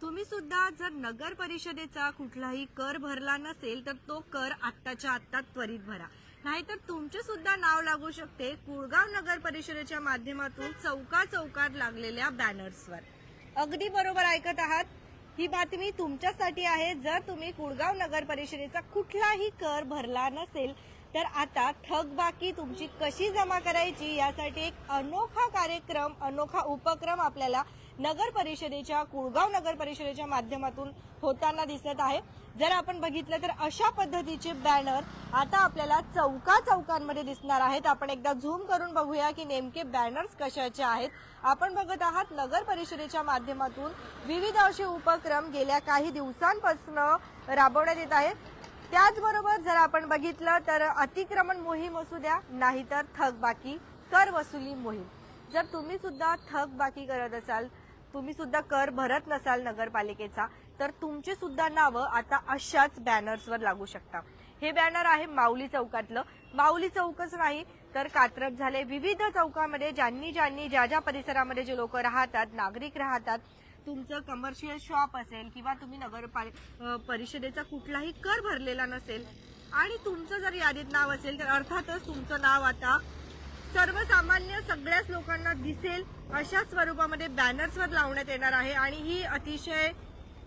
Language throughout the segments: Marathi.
तुम्ही सुद्धा जर नगर परिषदेचा कुठलाही कर भरला नसेल तर तो कर आत्ताच्या आत्ता त्वरित भरा. नाहीतर तुमचे सुद्धा नाव लागू शकते कुळगाव नगर परिषदेच्या माध्यमातून चौका चौकात लागलेल्या बॅनर्सवर. अगदी बरोबर ऐकत आहात? ही बातमी तुमच्यासाठी आहे. जर तुम्ही कुळगाव नगर परिषदेचा कुठलाही कर भरला नसेल तर आता थकबाकी तुमची कशी जमा करायची यासाठी एक अनोखा कार्यक्रम अनोखा उपक्रम आपल्याला नगर परिषदेच्या कुळगाव नगर परिषदेच्या माध्यमातून होताना दिसत आहे. जर आपण बघितलं तर अशा पद्धतीचे बॅनर आता आपल्याला चौका चौकांमध्ये दिसणार आहेत. आपण एकदा झूम करून बघूया की नेमके बॅनर्स कशाचे आहेत. आपण बघत आहात नगर परिषदेच्या माध्यमातून विविध असे उपक्रम गेल्या काही दिवसांपासून राबवण्यात येत आहेत. त्याचबरोबर जर आपण बघितलं तर अतिक्रमण मोहीम असू द्या नाहीतर थकबाकी कर वसुली मोहीम. जर तुम्ही सुद्धा थकबाकी करत असाल तुम्ही सुद्धा कर भरत नसाल नगरपालिकेचा तर तुमची सुद्धा नावं आता अशाच बॅनर्सवर लागू शकता. हे बॅनर आहे माऊली चौकातलं. माऊली चौकच नाही तर कात्रप झाले. विविध चौकामध्ये ज्यांनी ज्यांनी ज्या ज्या परिसरामध्ये जे लोक राहतात नागरिक राहतात तुमचं कमर्शियल शॉप असेल किंवा तुम्ही नगरपाल परिषदेचा कुठलाही कर भरलेला नसेल आणि तुमचं जर यादीत नाव असेल तर अर्थातच तुमचं नाव आता सर्वसामान्य सगळ्याच लोकांना दिसेल अशा स्वरूपामध्ये बॅनर्सवर लावण्यात येणार आहे आणि ही अतिशय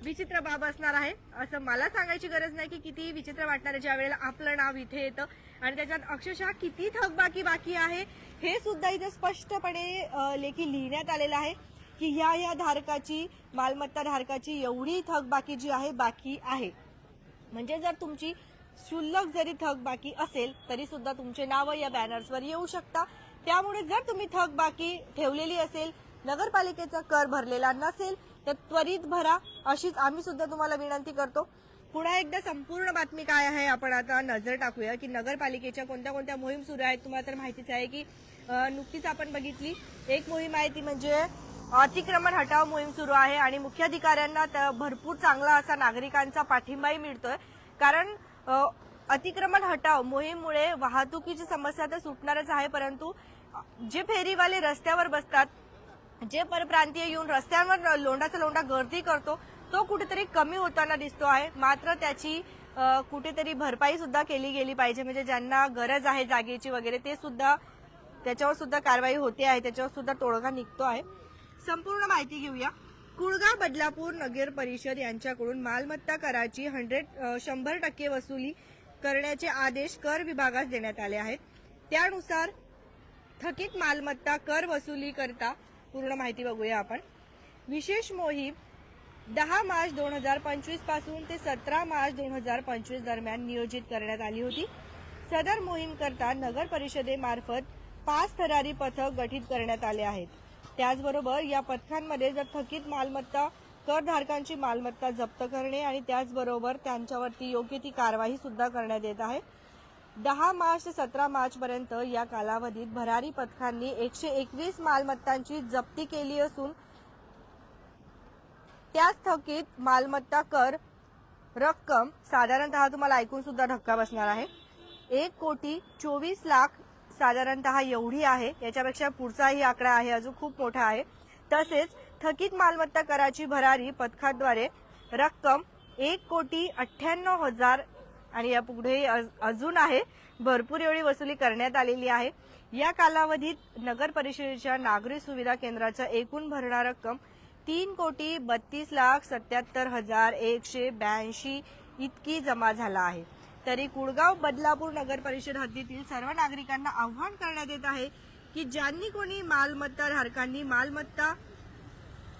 विचित्र बाब असणार आहे. असं मला सांगायची गरज नाही की किती विचित्र वाटणार आहे ज्या वेळेला आपलं नाव इथे येतं. आणि त्याच्यात अक्षरशः किती थकबाकी बाकी आहे हे सुद्धा इथे स्पष्टपणे लेखी लिहिण्यात आलेलं आहे की ह्या ह्या धारकाची मालमत्ता धारकाची एवढी थकबाकी जी आहे बाकी आहे. म्हणजे जर तुमची क्षुल्लक जरी थकबाकी असेल तरी सुद्धा तुमचे नावं या बॅनर्सवर येऊ शकता. त्यामुळे जर तुम्ही थकबाकी ठेवलेली असेल नगरपालिकेचा कर भरलेला नसेल तर त्वरित भरा. अशीच आम्ही सुद्धा तुम्हाला विनंती करतो. पुन्हा एकदा संपूर्ण बातमी काय आहे आपण आता नजर टाकूया की नगरपालिकेच्या कोणत्या कोणत्या मोहीम सुरू आहेत. तुम्हाला तर माहितीच आहे की नुकतीच आपण बघितली. एक मोहीम आहे ती म्हणजे अतिक्रमण हटाव मोहीम सुरू आहे आणि मुख्याधिकाऱ्यांना भरपूर चांगला असा नागरिकांचा पाठिंबाही मिळतोय. कारण अतिक्रमण हटाव मोहीममुळे वाहतुकीची समस्या तर सुटणारच आहे परंतु जे फेरीवाले रस्त्यावर बसतात जे परप्रांतीय येऊन रस्त्यांवर लोंडाचा लोंडा गर्दी करतो तो कुठेतरी कमी होताना दिसतो आहे. मात्र त्याची कुठेतरी भरपाई सुद्धा केली गेली पाहिजे. म्हणजे ज्यांना गरज आहे जागेची वगैरे ते सुद्धा त्याच्यावर सुद्धा कारवाई होते आहे त्याच्यावर सुद्धा तोडगा निघतो आहे. संपूर्ण माहिती घेऊया. कुळगाव बदलापूर नगर परिषद यांच्याकडून मालमत्ता कराची हंड्रेड शंभर टक्के वसुली करण्याचे आदेश कर विभागास देण्यात आले आहेत. त्यानुसार थकीत मालमत्ता कर वसुली करता पूर्ण माहिती बघूया आपण. विशेष मोहीम दहा मार्च दोन हजार पंचवीसपासून ते सतरा मार्च दोन हजार पंचवीस दरम्यान नियोजित करण्यात आली होती. सदर मोहीम करता नगर परिषदेमार्फत पाच थरारी पथक गठीत करण्यात आले आहेत. त्याचबरोबर या पथकांमध्ये जर थकीत मालमत्ता करधारकांची मालमत्ता जप्त करणे आणि त्याचबरोबर त्यांच्यावरती योग्य ती कारवाई सुद्धा करण्यात येत आहे. दहा मार्च ते सतरा मार्च पर्यंत या कालावधीत भरारी पथकांनी एकशे एकवीस मालमत्तांची जप्ती केली असून त्याच थकीत मालमत्ता कर रक्कम साधारणतः तुम्हाला ऐकून सुद्धा धक्का बसणार आहे. एक कोटी चोवीस लाख साधारणतः एवढी आहे. याच्यापेक्षा पुढचाही आकडा आहे अजून खूप मोठा आहे. तसेच थकीत मालमत्ता कराची भरारी पथकाद्वारे रक्कम एक कोटी अठ्ठ्याण्णव हजार आणि या पुढे अज- अजून आहे. भरपूर एवढी वसुली करण्यात आलेली आहे. या कालावधीत नगर परिषदेच्या नागरी सुविधा केंद्राचा एकूण भरणा रक्कम तीन कोटी बत्तीस लाख सत्याहत्तर हजार एकशे ब्याऐंशी इतकी जमा झाला आहे. तरी कुळगाव बदलापूर नगर परिषद हद्दीतील सर्व नागरिकांना आव्हान करण्यात येत आहे की ज्यांनी कोणी मालमत्ता धारकांनी मालमत्ता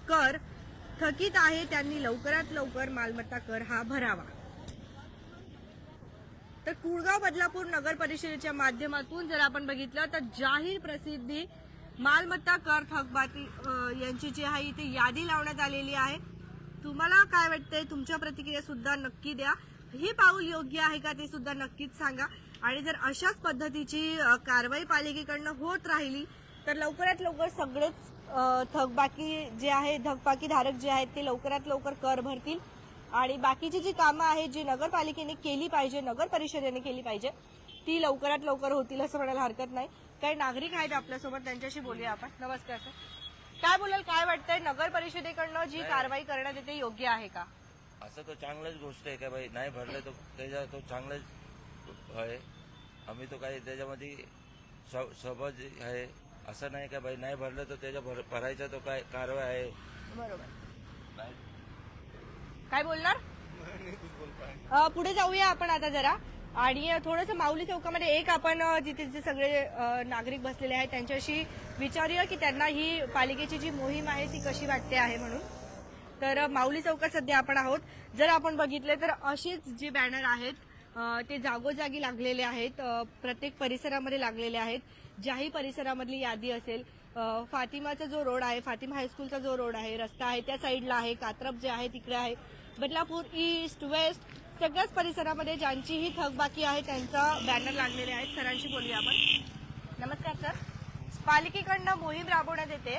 कर थकीत आहे त्यांनी लवकरात लवकर मालमत्ता कर हा भरावा. तर कुळगाव बदलापूर नगर परिषदेच्या माध्यमातून जर आपण बघितलं तर जाहीर प्रसिद्धी मालमत्ता कर थकबाकी यांची जी आहे इथे यादी लावण्यात आलेली आहे. तुम्हाला काय वाटतंय? तुमच्या प्रतिक्रिया सुद्धा नक्की द्या. हे पाऊल योग्य आहे का ते सुद्धा नक्कीच सांगा. आणि जर अशाच पद्धतीची कारवाई पालिकेकडनं होत राहिली तर लवकरात लवकर सगळेच थकबाकी जे आहे थकबाकी धारक जे आहेत ते लवकरात लवकर कर भरतील. आणि बाकीची जी कामं आहेत जी नगरपालिकेने केली पाहिजे नगर परिषदेने केली पाहिजे ती लवकरात लवकर होतील असं म्हणायला हरकत नाही. काही नागरिक आहेत आपल्यासोबत त्यांच्याशी बोलूया आपण. नमस्कार सर. काय बोलाल काय वाटतंय? नगर परिषदेकडनं जी कारवाई करण्यात येते योग्य आहे का? असं तो चांगलंच गोष्ट आहे का बाई? नाही भरलं तो त्याच्या तो चांगलंच आहे. आम्ही तो काही त्याच्यामध्ये स- सहभागी आहे. असं नाही का बाई? नाही भरलं तर त्याच्या भर- भरायचा तो काय कारवाई आहे? बरोबर. काय बोलणार? अ, पुढे जाऊया आपण आता जरा. आणि थोडंसं माऊली चौकामध्ये एक आपण अ, जिथे जे सगळे अ, नागरिक बसलेले आहेत त्यांच्याशी विचारूया की त्यांना ही पालिकेची जी मोहीम आहे ती कशी वाटते आहे म्हणून. तर माऊली चौकात सध्या आपण आहोत. जर आपण बघितले तर असेच जे बॅनर आहेत ते जागोजागी लागलेले आहेत प्रत्येक परिसरामध्ये लागलेले आहेत. ज्याही परिसरामधली यादी असेल फातिमाचा जो रोड आहे फातिमा हायस्कूलचा जो रोड आहे रस्ता आहे त्या साईडला आहे कात्रप जे आहे तिकडे आहे. बदलापूर ईस्ट वेस्ट सगळ्याच परिसरामध्ये ज्यांचीही थकबाकी आहे त्यांचा बॅनर लागलेले आहेत. सरांशी बोलूया आपण. नमस्कार सर पालिकेकडनं मोहीम राबवण्यात येते.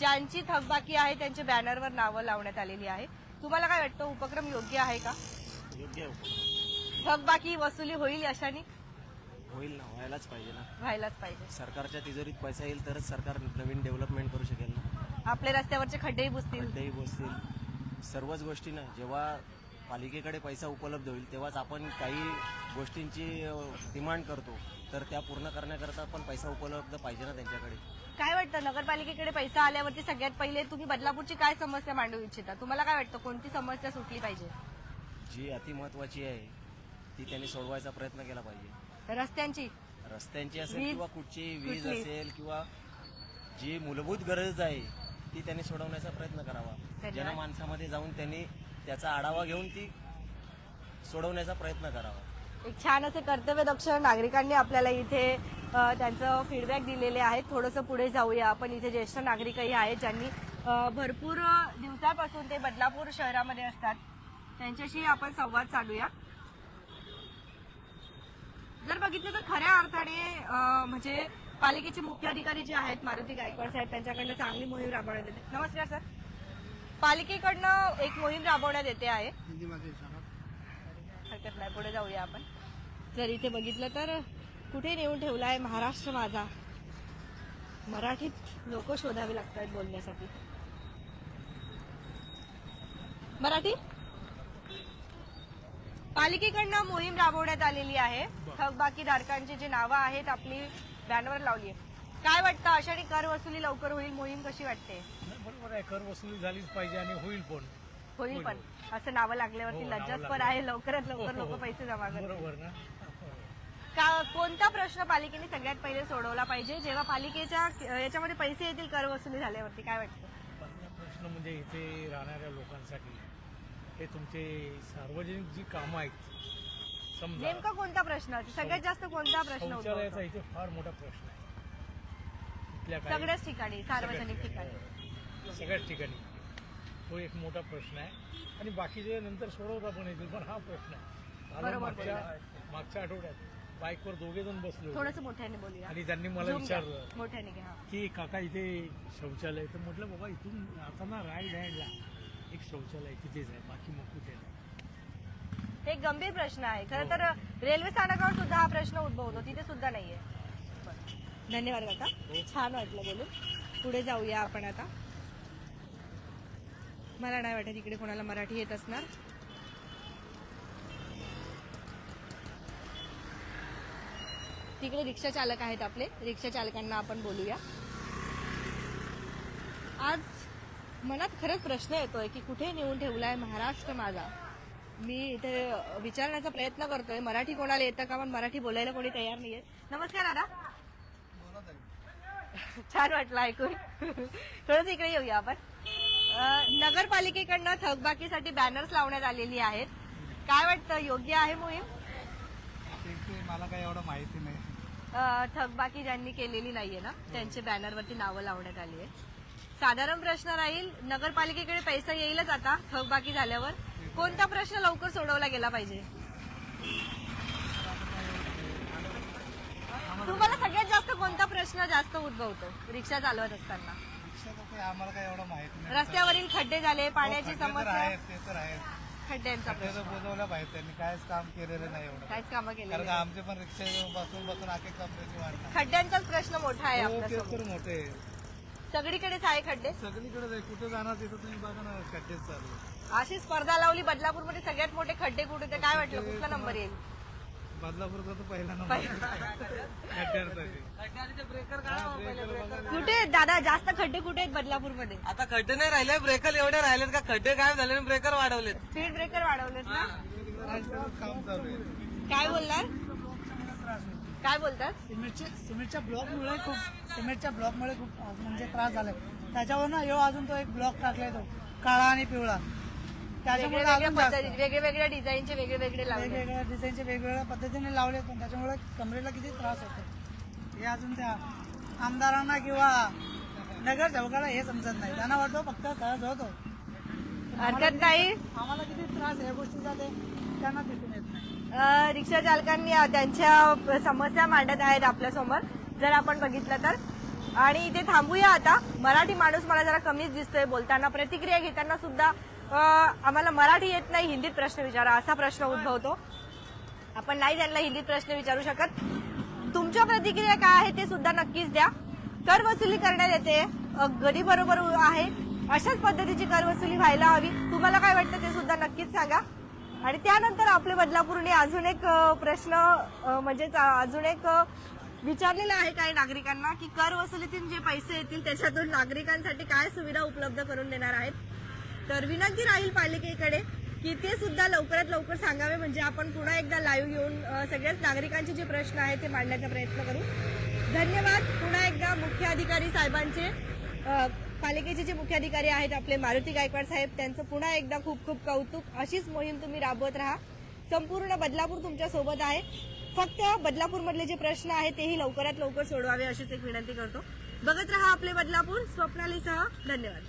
ज्यांची थकबाकी आहे त्यांच्या बॅनरवर नावं लावण्यात आलेली आहे. तुम्हाला काय वाटतं? उपक्रम योग्य आहे का? योग्य थकबाकी वसुली होईल अशाने होईल ना व्हायलाच पाहिजे ना. व्हायलाच पाहिजे. सरकारच्या तिजोरीत पैसा येईल तरच सरकार नवीन डेव्हलपमेंट करू शकेल ना. आपले रस्त्यावरचे खड्डेही बुजतील. खड्डेही बसतील सर्वच गोष्टी ना जेव्हा पालिकेकडे पैसा उपलब्ध होईल तेव्हाच आपण काही गोष्टींची डिमांड करतो. तर त्या पूर्ण करण्याकरता पण पैसा उपलब्ध पाहिजे ना त्यांच्याकडे. काय वाटतं? नगरपालिकेकडे पैसा आल्यावरती सगळ्यात पहिले तुम्ही बदलापूरची काय समस्या मांडू इच्छिता? तुम्हाला काय वाटतं? कोणती समस्या सुटली पाहिजे? जी अतिमहत्वाची आहे ती त्यांनी सोडवायचा प्रयत्न केला पाहिजे. रस्त्यांची? रस्त्यांची असेल वीज किंवा कुठची वीज कुठली? असेल किंवा जी मूलभूत गरज आहे ती त्यांनी सोडवण्याचा प्रयत्न करावा. धन्यवाद. जनमानसामध्ये जाऊन त्यांनी त्याचा आढावा घेऊन ती सोडवण्याचा प्रयत्न करावा. एक छान असे कर्तव्यदक्ष नागरिकांनी आपल्याला इथे त्यांचं फीडबॅक दिलेले आहेत. थोडंसं पुढे जाऊया आपण. इथे ज्येष्ठ नागरिकही आहेत ज्यांनी भरपूर दिवसापासून ते बदलापूर शहरामध्ये असतात. त्यांच्याशी आपण संवाद चालूया जर बघितलं तर खऱ्या अर्थाने म्हणजे पालिकेचे मुख्य अधिकारी जे आहेत मारुती गायकवाड साहेब त्यांच्याकडनं चांगली मोहीम राबवण्यात येते. नमस्कार सर. पालिकेकडनं एक मोहीम राबवण्यात येते आहे. हरकत नाही पुढे जाऊया आपण. जर इथे बघितलं तर कुठे नेऊन ठेवलाय महाराष्ट्र माझा? मराठीत लोक शोधावे लागतात बोलण्यासाठी. मराठी? पालिकेकडनं मोहीम राबवण्यात आलेली आहे. थकबाकी धारकांची जी नावं आहेत आपली बॅनरवर लावली आहे काय वाटतं आषाढी कर वसुली लवकर होईल मोहीम कशी वाटते? बरोबर आहे कर वसुली झालीच पाहिजे आणि होईल पण. होईल पण. असं नावं लागल्यावरती हो, लज्जास्पद लागल्यावर. आहे लवकरात लवकर हो, हो. लोक पैसे जमा करतात का कोणता प्रश्न पालिकेने सगळ्यात पहिले सोडवला पाहिजे जेव्हा पालिकेच्या याच्यामध्ये पैसे येतील कर वसुली झाल्यावरती काय वाटतं पहिला प्रश्न म्हणजे इथे राहणाऱ्या लोकांसाठी हे तुमचे सार्वजनिक जी कामं आहेत समजा नेमका कोणता प्रश्न आहे? सगळ्यात जास्त कोणता प्रश्न शौचालयाचा उद्भवतो? इथे फार मोठा प्रश्न आहे इथल्या काही सगळ्याच ठिकाणी सार्वजनिक ठिकाणी सगळ्याच ठिकाणी तो एक मोठा प्रश्न आहे. आणि बाकीचे नंतर सोडवता पण येतील पण हा प्रश्न आहे. बरोबर मागच्या मागच्या आठवड्यात बाईकवर दोघे जण बसले होते. थोडस मोठ्याने बोलूया. आणि त्यांनी मला Zoom घ्या. विचारलं मोठ्याने घ्या. की काका इथे शौचालय तर म्हटलं बाबा इथून आता ना राईट हँडला एक शौचालय तिथेच आहे बाकी मग कुठे नाही. हे एक गंभीर प्रश्न आहे. खरं तर रेल्वे स्थानकावर सुद्धा हा प्रश्न उद्भवतो. तिथे सुद्धा नाहीये. धन्यवाद काका. छान वाटलं बोलून. पुढे जाऊया आपण आता. मला नाही वाटत इकडे कोणाला मराठी येत असणार. तिकडे रिक्षा चालक आहेत आपले. रिक्षा चालकांना आपण बोलूया. आज मनात खरंच प्रश्न येतोय की कुठे नेऊन ठेवलाय महाराष्ट्र माझा? मी इथे विचारण्याचा प्रयत्न करतोय. मराठी कोणाला येतं का? पण मराठी बोलायला कोणी तयार नाहीये. नमस्कार दादा. छान वाटलं ऐकून. थोडंच इकडे येऊया आपण. नगरपालिकेकडनं थकबाकीसाठी बॅनर्स लावण्यात आलेली आहेत. काय वाटतं? योग्य आहे मोहीम? मला काही एवढं माहिती नाही. थकबाकी ज्यांनी केलेली नाहीये ना त्यांचे बॅनरवरती नावं लावण्यात आली आहे साधारण प्रश्न राहील नगरपालिकेकडे पैसा येईलच आता थकबाकी झाल्यावर. कोणता प्रश्न लवकर सोडवला गेला पाहिजे? तुम्हाला सगळ्यात जास्त कोणता प्रश्न जास्त उद्भवतो रिक्षा चालवत असताना? आम्हाला काही एवढं माहिती नाही. रस्त्यावरील खड्डे झाले पाण्याची खड्डे तर समस्या. आहेत ते तर आहेत. खड्ड्यांचा खड्डे प्रश्न. पाहिजे त्यांनी कायच काम केलेलं नाही एवढं. काहीच कामं कारण आमचे पण रिक्षा बसून बसून आखे कमरेची वाढणार खड्ड्यांचाच प्रश्न मोठा आहे हो ते आपल्यासमोर तर मोठे सगळीकडेच आहे खड्डे? सगळीकडे आहे कुठे जाणार तिथं तुम्ही बघा ना खड्डेच चालू आहे. अशी स्पर्धा लावली बदलापूरमध्ये सगळ्यात मोठे खड्डे कुठे ते काय वाटलं? कुठला नंबर येईल? बदलापूरचा तर पहिला नंबर. कुठे? आहेत दादा जास्त खड्डे कुठे आहेत बदलापूरमध्ये? आता खड्डे नाही राहिले ब्रेकर एवढे राहिलेत का? खड्डे गायब झाले आणि ब्रेकर वाढवलेत. स्पीड ब्रेकर वाढवलेत ना? काम चालू आहे. काय बोलणार काय बोलतात? सिमेंटचे सिमेंटच्या ब्लॉकमुळे खूप सिमेंटच्या ब्लॉकमुळे खूप म्हणजे त्रास झालाय. त्याच्यावर ना ह्यो अजून तो एक ब्लॉक टाकलाय तो काळा आणि पिवळा. त्याच्यामुळे वेगळ्या अजून जास्त. पद्धती वेगळे वेगळ्या डिझाईनचे वेगळे वेगळे लावले. वेगवेगळ्या डिझाईनचे वेगवेगळ्या पद्धतीने लावले पण त्याच्यामुळे कमरेला किती त्रास होतो. हे अजून त्या आमदारांना किंवा नगरसेवकाला हे समजत नाही. त्यांना वाटतो फक्त सहज होतो. हरकत नाही. आम्हाला किती त्रास या गोष्टीचा ते त्यांना दिसून येत नाही. अ, रिक्षा चालकांनी अ, त्यांच्या समस्या मांडत आहेत आपल्यासमोर जर आपण बघितलं तर. आणि इथे थांबूया आता. मराठी माणूस मला जरा कमीच दिसतोय बोलताना. प्रतिक्रिया घेताना सुद्धा आम्हाला मराठी येत नाही हिंदीत प्रश्न विचारा असा प्रश्न उद्भवतो. आपण नाही त्यांना हिंदीत प्रश्न विचारू शकत. तुमच्या प्रतिक्रिया काय आहे ते सुद्धा नक्कीच द्या. कर वसुली करण्यात येते. अगदी बरोबर आहे. अशाच पद्धतीची कर वसुली व्हायला हवी. तुम्हाला काय वाटतं ते सुद्धा नक्कीच सांगा. आणि त्यानंतर आपले बदलापूरने अजून एक प्रश्न म्हणजेच अजून एक विचारलेला आहे काही नागरिकांना की कर वसुलीतून जे पैसे येतील त्याच्यातून नागरिकांसाठी काय सुविधा उपलब्ध करून देणार आहेत? तर विनंती राहील पालिकेकडे की ते सुद्धा लवकरात लवकर सांगावे. म्हणजे आपण पुन्हा एकदा लाईव्ह येऊन सगळ्याच नागरिकांचे जे प्रश्न आहेत ते मांडण्याचा प्रयत्न करू. धन्यवाद पुन्हा एकदा मुख्य अधिकारी साहेबांचे पालिकेचे जे मुख्य अधिकारी आहेत आपले मारुती गायकवाड साहेब त्यांचं पुन्हा एकदा खूप खूप कौतुक. अशीच मोहीम तुम्ही राबवत राहा. संपूर्ण बदलापूर तुमच्यासोबत आहे. फक्त बदलापूरमधले जे प्रश्न आहेत तेही लवकरात लवकर सोडवावे अशीच एक विनंती करतो. बघत राहा आपले बदलापूर स्वप्नालीसह. धन्यवाद.